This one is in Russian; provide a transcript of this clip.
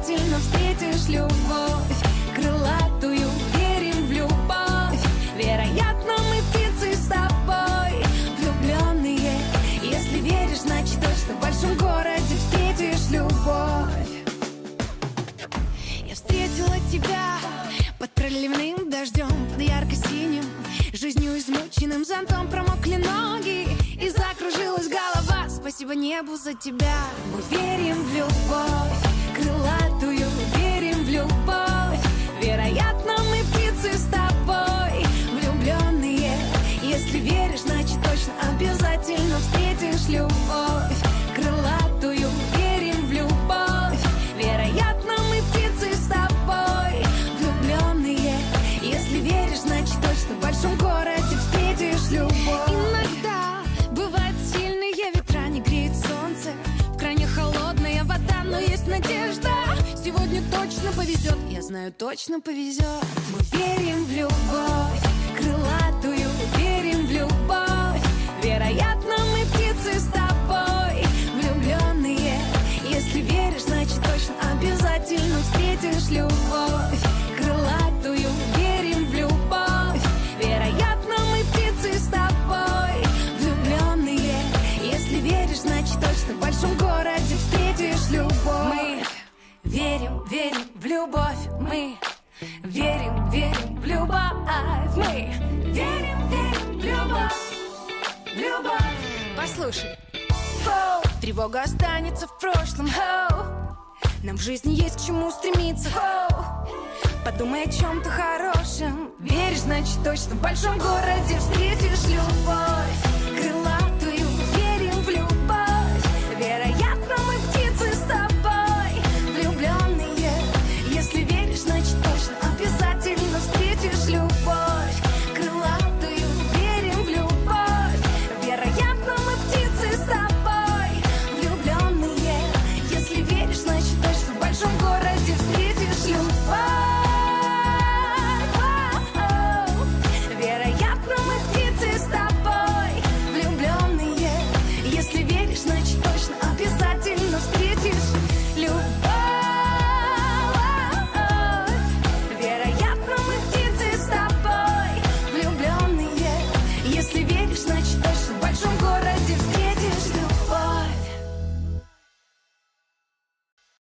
обязательно встретишь любовь крылатую. Верим в любовь, вероятно мы птицы с тобой влюбленные. Если веришь, значит точно в большом городе встретишь любовь. Я встретила тебя под проливным дождем, под ярко-синим жизнью измученным зонтом промокли ноги и закружилась голова. Спасибо небу за тебя. Мы верим любовь. Крылатую, верим в любовь. Вероятно, мы птицы с тобой, влюбленные. Если веришь, значит точно в большом городе встретишь любовь. Иногда бывают сильные ветра, не греет солнце. В крайне холодная вода, но есть надежда. Сегодня точно повезет, я знаю, точно повезет. Мы верим в любовь, крылатую, верим, верим в любовь. Мы верим, верим в любовь. Мы верим, верим в любовь. В любовь. Послушай. Хоу, тревога останется в прошлом. Хоу, нам в жизни есть к чему стремиться. Хоу, подумай о чем-то хорошем. Веришь, значит точно в большом городе встретишь любовь.